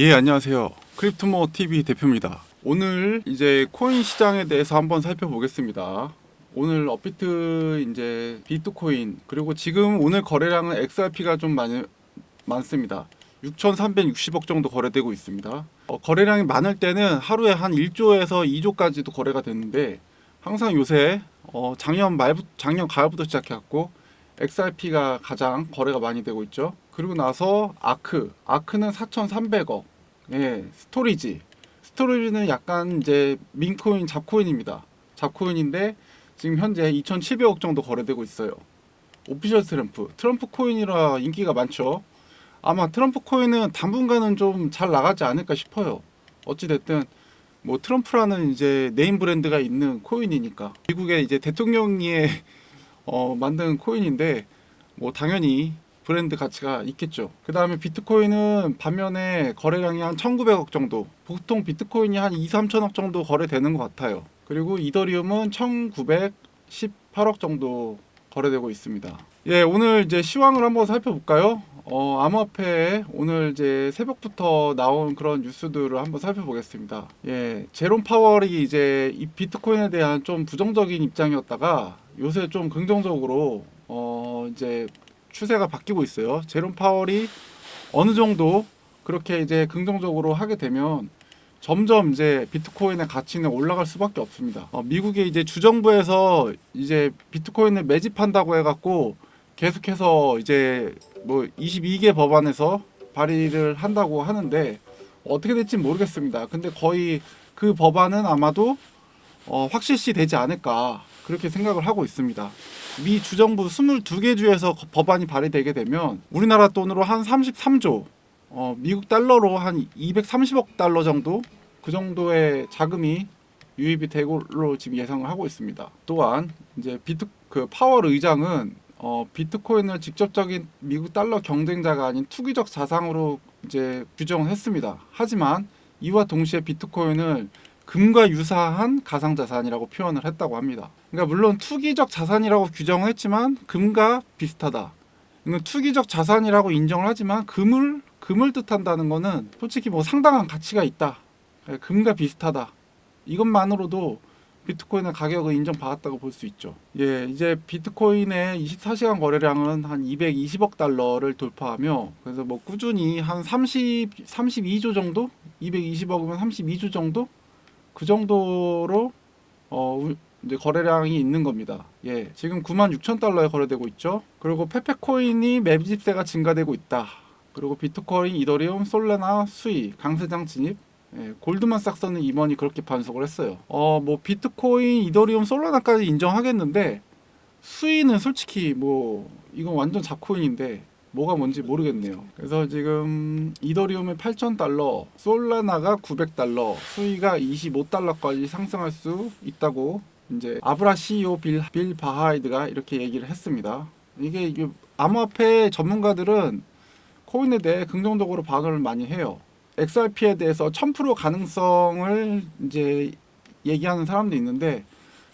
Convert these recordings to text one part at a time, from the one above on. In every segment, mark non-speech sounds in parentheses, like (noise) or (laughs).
예, 안녕하세요. 크립토모 TV 대표입니다. 오늘 이제 코인 시장에 대해서 한번 살펴보겠습니다. 오늘 업비트 이제 비트코인 그리고 지금 오늘 거래량은 XRP가 좀 많이 많습니다. 6,360억 정도 거래되고 있습니다. 어, 거래량이 많을 때는 하루에 한 1조에서 2조까지도 거래가 되는데 항상 요새 어, 작년 말부 작년 가을부터 시작해갖고 XRP가 가장 거래가 많이 되고 있죠. 그리고 나서 아크, 아크는 4,300억. 예, 스토리지. 스토리지는 약간 이제 민코인, 잡코인입니다. 잡코인인데 지금 현재 2,700억 정도 거래되고 있어요. 오피셜 트럼프, 트럼프 코인이라 인기가 많죠. 아마 트럼프 코인은 당분간은 좀 잘 나가지 않을까 싶어요. 어찌 됐든 뭐 트럼프라는 이제 네임 브랜드가 있는 코인이니까 미국의 이제 대통령이 (laughs) 어, 만든 코인인데 뭐 당연히 브랜드 가치가 있겠죠. 그 다음에 비트코인은 반면에 거래량이 한 1,900억 정도. 보통 비트코인이 한 2, 3천억 정도 거래되는 것 같아요. 그리고 이더리움은 1,918억 정도 거래되고 있습니다. 예, 오늘 이제 시황을 한번 살펴볼까요? 어, 암호화폐에 오늘 이제 새벽부터 나온 그런 뉴스들을 한번 살펴보겠습니다. 예, 제롬 파월이 이제 이 비트코인에 대한 좀 부정적인 입장이었다가 요새 좀 긍정적으로 어, 이제 추세가 바뀌고 있어요. 제롬 파월이 어느 정도 그렇게 이제 긍정적으로 하게 되면 점점 이제 비트코인의 가치는 올라갈 수밖에 없습니다. 어, 미국의 이제 주정부에서 이제 비트코인을 매집한다고 해갖고 계속해서 이제 뭐 22개 법안에서 발의를 한다고 하는데 어떻게 될지 모르겠습니다. 근데 거의 그 법안은 아마도 어, 확실시 되지 않을까 그렇게 생각을 하고 있습니다. 미 주정부 22개 주에서 거- 법안이 발의되게 되면 우리나라 돈으로 한 33조, 어, 미국 달러로 한 230억 달러 정도 그 정도의 자금이 유입이 되고로 지금 예상을 하고 있습니다. 또한 이제 비트 그 파월 의장은 어, 비트코인을 직접적인 미국 달러 경쟁자가 아닌 투기적 자산으로 이제 규정을 했습니다. 하지만 이와 동시에 비트코인을 금과 유사한 가상 자산이라고 표현을 했다고 합니다. 그러니까 물론 투기적 자산이라고 규정을 했지만 금과 비슷하다. 이건 투기적 자산이라고 인정을 하지만 금을 금을 뜻한다는 거는 솔직히 뭐 상당한 가치가 있다. 예, 금과 비슷하다. 이것만으로도 비트코인의 가격을 인정받았다고 볼 수 있죠. 예, 이제 비트코인의 24시간 거래량은 한 220억 달러를 돌파하며 그래서 뭐 꾸준히 한 30, 32조 정도? 220억이면 32조 정도? 그 정도로 어 우- 이제 거래량이 있는 겁니다. 예, 지금 9만 6천 달러에 거래되고 있죠. 그리고 페페코인이 매집세가 증가되고 있다. 그리고 비트코인, 이더리움, 솔라나, 수이, 강세장 진입. 예, 골드만삭스는 임원이 그렇게 반속을 했어요. 어, 뭐 비트코인, 이더리움, 솔라나까지 인정하겠는데 수이는 솔직히 뭐 이건 완전 잡코인인데 뭐가 뭔지 모르겠네요. 그래서 지금 이더리움이 8,000달러, 솔라나가 900달러, 수이가 25달러까지 상승할 수 있다고 이제 아브라 CEO 빌, 빌 바하이드가 이렇게 얘기를 했습니다. 이게 이게 암호화폐 전문가들은 코인에 대해 긍정적으로 반응을 많이 해요. XRP에 대해서 1000% 가능성을 이제 얘기하는 사람도 있는데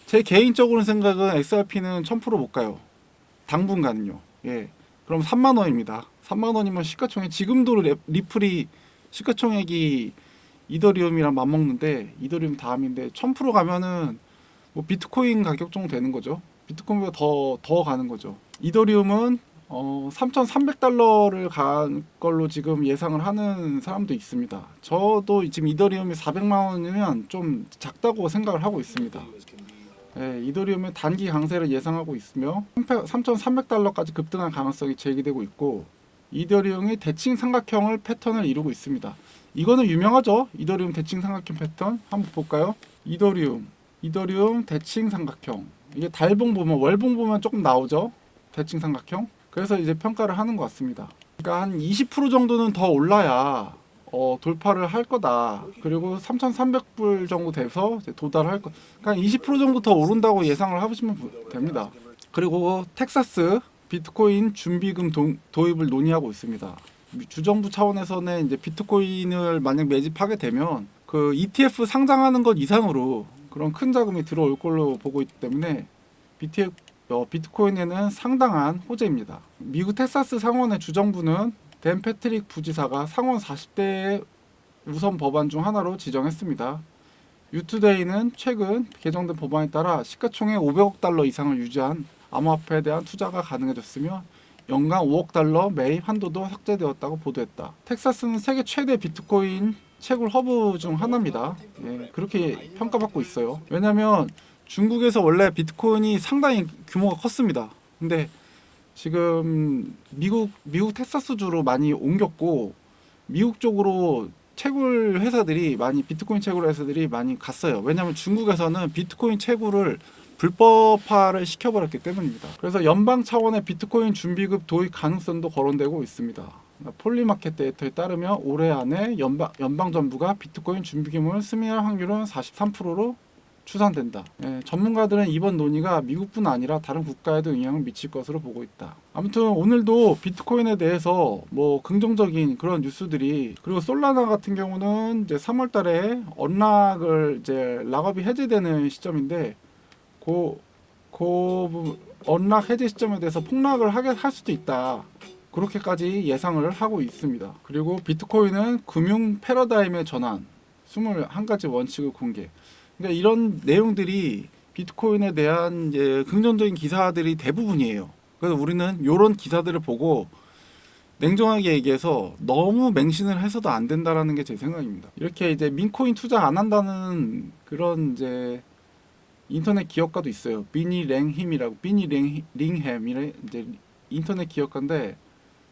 제 개인적으로 생각은 XRP는 1000%못 가요. 당분간은요. 예. 그럼 3만 원입니다. 3만 원이면 시가총액 지금도 리- 리플이 시가총액이 이더리움이랑 맞먹는데 이더리움 다음인데 1000% 가면은 뭐 비트코인 가격 정도 되는 거죠. 비트코인보다 더 더 가는 거죠. 이더리움은 어 3,300달러를 간 걸로 지금 예상을 하는 사람도 있습니다. 저도 지금 이더리움이 400만 원이면 좀 작다고 생각을 하고 있습니다. 예, 이더리움의 단기 강세를 예상하고 있으며 3,300달러까지 급등할 가능성이 제기되고 있고 이더리움이 대칭 삼각형을 패턴을 이루고 있습니다. 이거는 유명하죠? 이더리움 대칭 삼각형 패턴 한번 볼까요? 이더리움, 이더리움 대칭 삼각형. 이게 달봉 보면 월봉 보면 조금 나오죠? 대칭 삼각형. 그래서 이제 평가를 하는 것 같습니다. 그러니까 한 20% 정도는 더 올라야 어, 돌파를 할 거다. 그리고 3,300불 정도 돼서 도달할 거. 그러니까 20% 정도 더 오른다고 예상을 하시면 부- 됩니다. 그리고 텍사스 비트코인 준비금 도, 도입을 논의하고 있습니다. 주정부 차원에서는 이제 비트코인을 만약 매집하게 되면 그 ETF 상장하는 것 이상으로 그런 큰 자금이 들어올 걸로 보고 있기 때문에 BTF, 어, 비트코인에는 상당한 호재입니다. 미국 텍사스 상원의 주정부는 댄 패트릭 부지사가 상원 40대에 우선 법안 중 하나로 지정했습니다. 유투데이는 최근 개정된 법안에 따라 시가총액 500억 달러 이상을 유지한 암호화폐에 대한 투자가 가능해졌으며 연간 5억 달러 매입 한도도 삭제되었다고 보도했다. 텍사스는 세계 최대 비트코인 채굴 허브 중 하나입니다. 예, 그렇게 평가받고 있어요. 왜냐하면 중국에서 원래 비트코인이 상당히 규모가 컸습니다. 근데 지금 미국 미국 텍사스 주로 많이 옮겼고 미국 쪽으로 채굴 회사들이 많이 비트코인 채굴 회사들이 많이 갔어요. 왜냐하면 중국에서는 비트코인 채굴을 불법화를 시켜버렸기 때문입니다. 그래서 연방 차원의 비트코인 준비급 도입 가능성도 거론되고 있습니다. 폴리마켓 데이터에 따르면 올해 안에 연방, 연방 정부가 비트코인 준비금을 승인할 확률은 43%로 추산된다. 예, 전문가들은 이번 논의가 미국뿐 아니라 다른 국가에도 영향을 미칠 것으로 보고 있다. 아무튼 오늘도 비트코인에 대해서 뭐 긍정적인 그런 뉴스들이 그리고 솔라나 같은 경우는 이제 3월 달에 언락을 이제 락업이 해제되는 시점인데 고, 고 언락 해제 시점에 대해서 폭락을 하게 할 수도 있다. 그렇게까지 예상을 하고 있습니다. 그리고 비트코인은 금융 패러다임의 전환, 21가지 원칙을 공개. 그러니까 이런 내용들이 비트코인에 대한 이제 긍정적인 기사들이 대부분이에요. 그래서 우리는 이런 기사들을 보고 냉정하게 얘기해서 너무 맹신을 해서도 안 된다라는 게 제 생각입니다. 이렇게 이제 민코인 투자 안 한다는 그런 이제 인터넷 기업가도 있어요. 비니 랭힘이라고 비니 랭, 링햄이래 이제 인터넷 기업가인데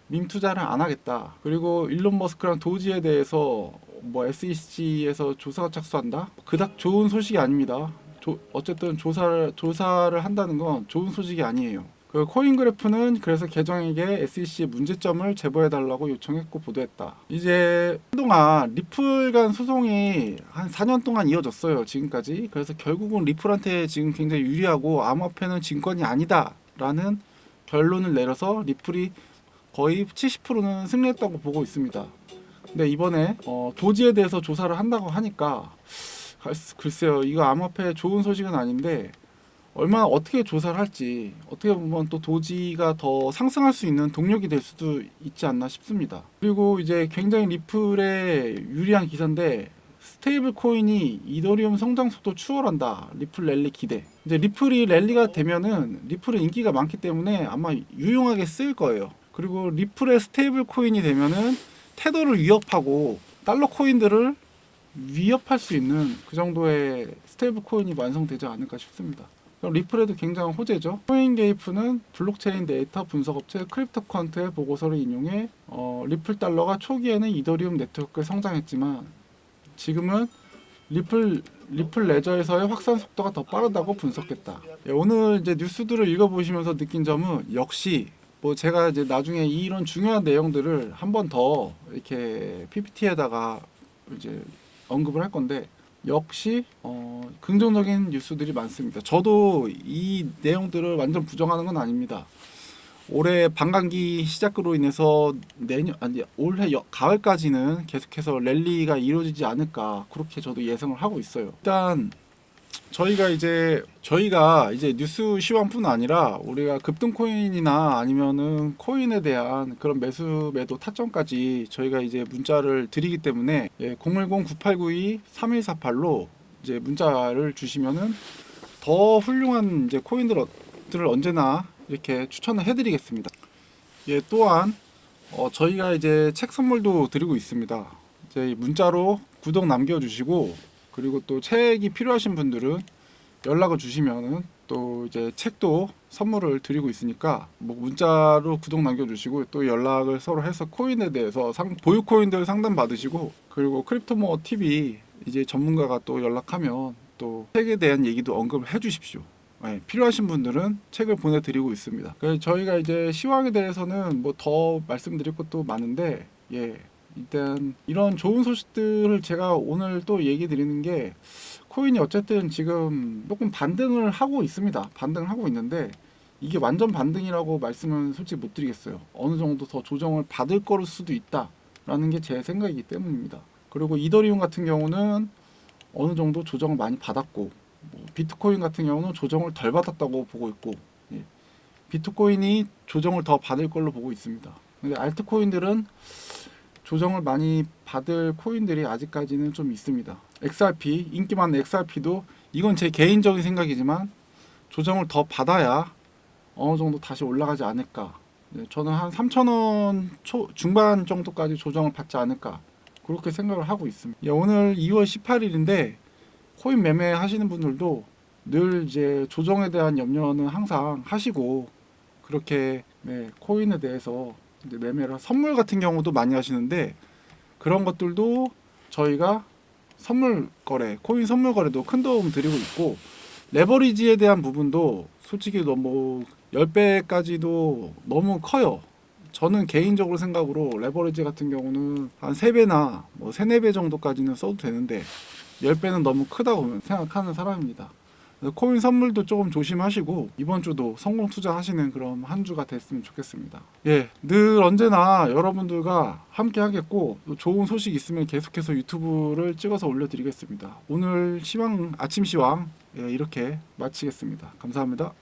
밈 투자를 안 하겠다. 그리고 일론 머스크랑 도지에 대해서 뭐 SEC에서 조사가 착수한다. 그닥 좋은 소식이 아닙니다. 조, 어쨌든 조사를 조사를 한다는 건 좋은 소식이 아니에요. 그 코인그래프는 그래서 계정에게 SEC의 문제점을 제보해 달라고 요청했고 보도했다. 이제 한동안 리플 간 소송이 한 4년 동안 이어졌어요. 지금까지. 그래서 결국은 리플한테 지금 굉장히 유리하고 암호화폐는 증권이 아니다라는 결론을 내려서 리플이 거의 70%는 승리했다고 보고 있습니다. 근데 이번에 어, 도지에 대해서 조사를 한다고 하니까 글- 글쎄요 이거 암호화폐 좋은 소식은 아닌데 얼마나 어떻게 조사를 할지 어떻게 보면 또 도지가 더 상승할 수 있는 동력이 될 수도 있지 않나 싶습니다. 그리고 이제 굉장히 리플에 유리한 기사인데 스테이블 코인이 이더리움 성장 속도 추월한다. 리플 랠리 기대. 이제 리플이 랠리가 되면은 리플은 인기가 많기 때문에 아마 유용하게 쓰일 거예요. 그리고 리플의 스테이블 코인이 되면은 테더를 위협하고 달러 코인들을 위협할 수 있는 그 정도의 스테이블 코인이 완성되지 않을까 싶습니다. 리플에도 굉장한 호재죠. 코인게이프는 블록체인 데이터 분석 업체 크립토컨트의 보고서를 인용해 어, 리플 달러가 초기에는 이더리움 네트워크에 성장했지만 지금은 리플 리플 레저에서의 확산 속도가 더 빠르다고 분석했다. 예, 오늘 이제 뉴스들을 읽어보시면서 느낀 점은 역시 뭐 제가 이제 나중에 이런 중요한 내용들을 한 번 더 이렇게 PPT에다가 이제 언급을 할 건데 역시 어, 긍정적인 뉴스들이 많습니다. 저도 이 내용들을 완전 부정하는 건 아닙니다. 올해 반감기 시작으로 인해서 내년 아니 올해 여, 가을까지는 계속해서 랠리가 이루어지지 않을까 그렇게 저도 예상을 하고 있어요. 일단 저희가 이제 저희가 이제 뉴스 시황뿐 아니라 우리가 급등 코인이나 아니면은 코인에 대한 그런 매수 매도 타점까지 저희가 이제 문자를 드리기 때문에 예, 010-9892-3148로 이제 문자를 주시면은 더 훌륭한 이제 코인들을 언제나 이렇게 추천을 해드리겠습니다. 예, 또한 어, 저희가 이제 책 선물도 드리고 있습니다. 이제 이 문자로 구독 남겨주시고 그리고 또 책이 필요하신 분들은 연락을 주시면은 또 이제 책도 선물을 드리고 있으니까 뭐 문자로 구독 남겨주시고 또 연락을 서로 해서 코인에 대해서 상, 보유 코인들 상담 받으시고 그리고 크립토모 TV 이제 전문가가 또 연락하면 또 책에 대한 얘기도 언급을 해주십시오. 네, 필요하신 분들은 책을 보내드리고 있습니다. 저희가 이제 시황에 대해서는 뭐 더 말씀드릴 것도 많은데 예 일단 이런 좋은 소식들을 제가 오늘 또 얘기 드리는 게 코인이 어쨌든 지금 조금 반등을 하고 있습니다. 반등을 하고 있는데 이게 완전 반등이라고 말씀은 솔직히 못 드리겠어요. 어느 정도 더 조정을 받을 거를 수도 있다라는 게 제 생각이기 때문입니다. 그리고 이더리움 같은 경우는 어느 정도 조정을 많이 받았고 뭐 비트코인 같은 경우는 조정을 덜 받았다고 보고 있고 예. 비트코인이 조정을 더 받을 걸로 보고 있습니다. 근데 알트코인들은 조정을 많이 받을 코인들이 아직까지는 좀 있습니다. XRP 인기 많은 XRP도 이건 제 개인적인 생각이지만 조정을 더 받아야 어느 정도 다시 올라가지 않을까. 네, 저는 한 3,000원 초 중반 정도까지 조정을 받지 않을까 그렇게 생각을 하고 있습니다. 예, 오늘 2월 18일인데 코인 매매 하시는 분들도 늘 이제 조정에 대한 염려는 항상 하시고 그렇게 네, 코인에 대해서 이제 매매를 선물 같은 경우도 많이 하시는데 그런 것들도 저희가 선물 거래, 코인 선물 거래도 큰 도움 드리고 있고 레버리지에 대한 부분도 솔직히 너무 10배까지도 너무 커요. 저는 개인적으로 생각으로 레버리지 같은 경우는 한 3배나 뭐 3, 4배 정도까지는 써도 되는데 10배는 너무 크다고 생각하는 사람입니다. 코인 선물도 조금 조심하시고 이번 주도 성공 투자하시는 그런 한 주가 됐으면 좋겠습니다. 예, 늘 언제나 여러분들과 함께 하겠고 또 좋은 소식 있으면 계속해서 유튜브를 찍어서 올려드리겠습니다. 오늘 시황 아침 시황 예, 이렇게 마치겠습니다. 감사합니다.